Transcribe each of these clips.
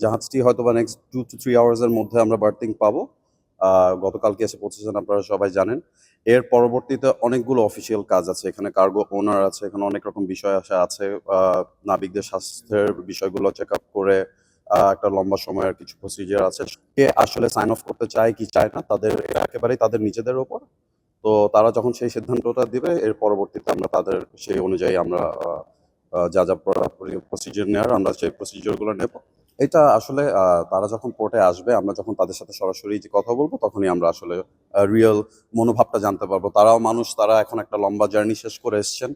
জাহাজটি হয়তো বা নেক্সট টু টু থ্রি আওয়ার্সের মধ্যে আমরা বার্থিং পাবো। গতকালকে এসে পৌঁছেছেন আপনারা সবাই জানেন। এর পরবর্তীতে অনেকগুলো অফিসিয়াল কাজ আছে। এখানে কার্গো ওনার আছে, এখানে অনেক রকম বিষয় আসা, আছে নাবিকদের স্বাস্থ্যের বিষয়গুলো চেক আপ করে একটা লম্বা সময়ের কিছু প্রসিজার আছে। কে আসলে সাইন অফ করতে চায়, কি চায় না, তাদের একেবারেই তাদের নিজেদের ওপর তো তারা যখন সেই সিদ্ধান্তটা দিবে, এর পরবর্তীতে আমরা তাদের সেই অনুযায়ী আমরা যা যা প্রসিজার নেওয়ার আমরা সেই প্রসিজারগুলো নেব। এটা আসলে তারা যখন কোর্টে আসবে, আমরা যখন তাদের সাথে সরাসরি যে কথা বলব, তখনই আমরা আসলে রিয়েল মনোভাবটা জানতে পারব। তারাও মানুষ, তারা এখন একটা লম্বা জার্নি শেষ করে এসছেন।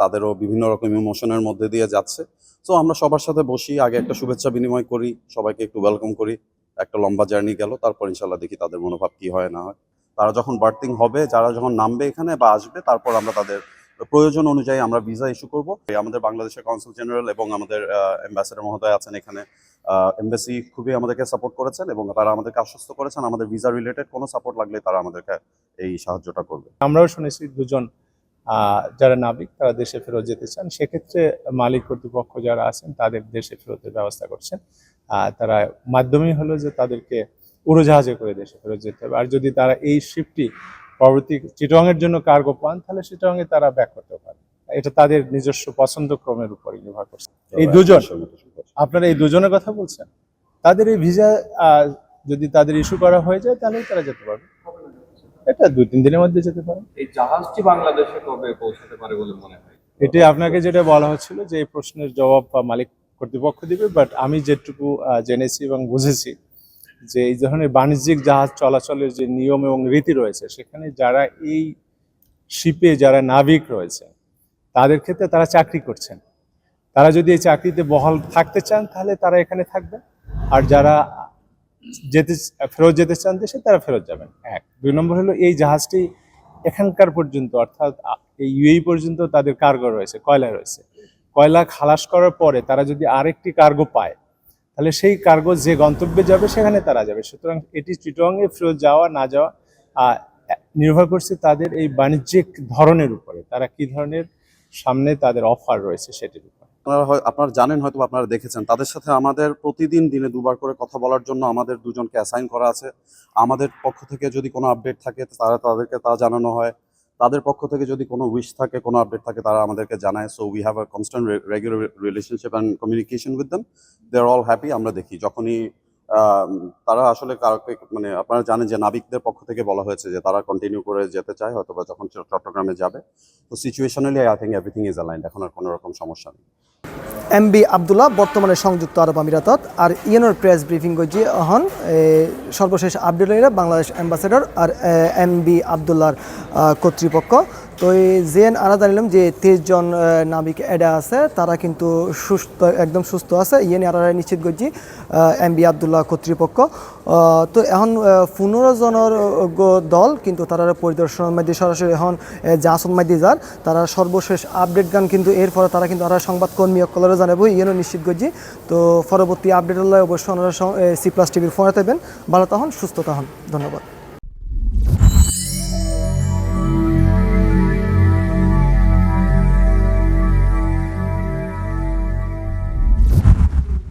তাদেরও বিভিন্ন রকম ইমোশনের মধ্যে দিয়ে যাচ্ছে। তো আমরা সবার সাথে বসি, আগে একটা শুভেচ্ছা বিনিময় করি, সবাইকে একটু ওয়েলকাম করি। একটা লম্বা জার্নি গেল, তারপর ইনশাল্লাহ দেখি তাদের মনোভাব কি হয়, না হয়। তারা যখন বার্থিং হবে, যারা যখন নামবে এখানে বা আসবে, তারপর আমরা তাদের প্রয়োজন অনুযায়ী আমরা ভিসা ইস্যু করব। আমাদের বাংলাদেশের কনসুল জেনারেল এবং আমাদের অ্যাম্বাসেডার মহোদয় আছেন এখানে। এমবাসি খুবই আমাদেরকে সাপোর্ট করেছেন এবং তারা আমাদেরকে আশ্বস্ত করেছেন। আমাদের ভিসা রিলেটেড কোনো সাপোর্ট লাগলে তারা আমাদেরকে এই সাহায্যটা করবে। আমরাও শুনেছি দুজন যারা নাবিক, তারা দেশে ফেরত যেতে চান। সেক্ষেত্রে মালিক কর্তৃপক্ষ যারা আছেন, তাদের দেশে ফেরতের ব্যবস্থা করছেন। তারা মাধ্যমেই হলো যে তাদেরকে উড়োজাহাজে করে দেশে ফেরত যেতে হবে। আর যদি তারা এই শিপটি পরবর্তী চিটং এর জন্য কার্গো পান তাহলে চিটং এ তারা ব্যাক করতে পারে। এটা তাদের নিজস্ব পছন্দ ক্রমের উপরই নির্ভর করছে। এই দুজন আপনারা এই দুজনের কথা বলছেন। তাদের এই ভিসা যদি তাদের ইস্যু করা হয়ে যায় তাহলে তারা যেতে পারবে। এটা দুই তিন দিনের মধ্যে যেতে পারে। এই জাহাজটি বাংলাদেশে কবে পৌঁছাতে পারে বলে মনে হয়? এটি আপনাকে যেটা বলা হচ্ছিল যে এই প্রশ্নের জবাব বা মালিক কর্তৃপক্ষ দিবে বাট আমি যেটুকু জেনেছি এবং বুঝেছি যে এই ধরনের বাণিজ্যিক জাহাজ চলাচলের যে নিয়ম এবং রীতি রয়েছে, সেখানে যারা এই শিপে যারা নাবিক রয়েছে, তাদের ক্ষেত্রে তারা চাকরি করছেন। তারা যদি এই চাকরিতে বহাল থাকতে চান, তাহলে তারা এখানে থাকবে আর যারা যেতে ফেরত যেতে চান দেশে, তারা ফেরত যাবেন। এক। দুই নম্বর হলো এই জাহাজটি এখানকার পর্যন্ত, অর্থাৎ এই ইউএই পর্যন্ত তাদের কার্গো রয়েছে কয়লা রয়েছে। কয়লা খালাস করার পরে তারা যদি আরেকটি কার্গো পায় তাহলে সেই কার্গো যে গন্তব্যে যাবে, সেখানে তারা যাবে। সুতরাং এটি চিটংয়ে ফেরত যাওয়া, না যাওয়া নির্ভর করছে তাদের এই বাণিজ্যিক ধরনের উপরে। তারা কি ধরনের সামনে তাদের অফার রয়েছে সেটির উপর। আপনারা হয়, আপনারা জানেন হয়তো আপনারা দেখেছেন, তাদের সাথে আমাদের প্রতিদিন দিনে দুবার করে কথা বলার জন্য আমাদের দুজনকে অ্যাসাইন করা আছে। আমাদের পক্ষ থেকে যদি কোনো আপডেট থাকে, তারা তাদেরকে তা জানানো হয়। তাদের পক্ষ থেকে যদি কোনো উইশ থাকে, কোনো আপডেট থাকে, তারা আমাদেরকে জানায়। So we have a constant regular relationship and communication with them they are all happy আমরা দেখি। যখনই তারা আসলে কাউকে মানে আপনারা জানেন যে নাবিকদের পক্ষ থেকে বলা হয়েছে যে তারা কন্টিনিউ করে যেতে চায় হয়তো বা যখন চট্টগ্রামে যাবে। তো situationally I think everything is aligned এখন আর কোনো রকম সমস্যা নেই। এম বি আবদুল্লাহ, বর্তমানে সংযুক্ত আরব আমিরাতত। আর ইয়েনোর প্রেস ব্রিফিং গজি হন সর্বশেষ আপডেট বাংলাদেশ অ্যাম্বাসেডর আর এম বি আবদুল্লাহর কর্তৃপক্ষ। তো এই জেন আনা জানিলাম যে তেইশ জন নাবিক এডা আছে, তারা কিন্তু সুস্থ, একদম সুস্থ আছে। ইয়েন আরা নিশ্চিত করছি এম বি আবদুল্লাহ কর্তৃপক্ষ। তো এখন পনেরো জনের দল, কিন্তু তারা পরিদর্শন মাধ্যমে সরাসরি এখন জাসন মাধ্যমে যার। তারা সর্বশেষ আপডেট গান কিন্তু এরপরে তারা কিন্তু আর সংবাদকর্মী সকলেরও জানাব ইয়েনও নিশ্চিত করছি তো পরবর্তী আপডেট হলে অবশ্যই ওনারা সি প্লাস টিভির ফোনে থাকবেন। ভালো তখন সুস্থ তখন ধন্যবাদ।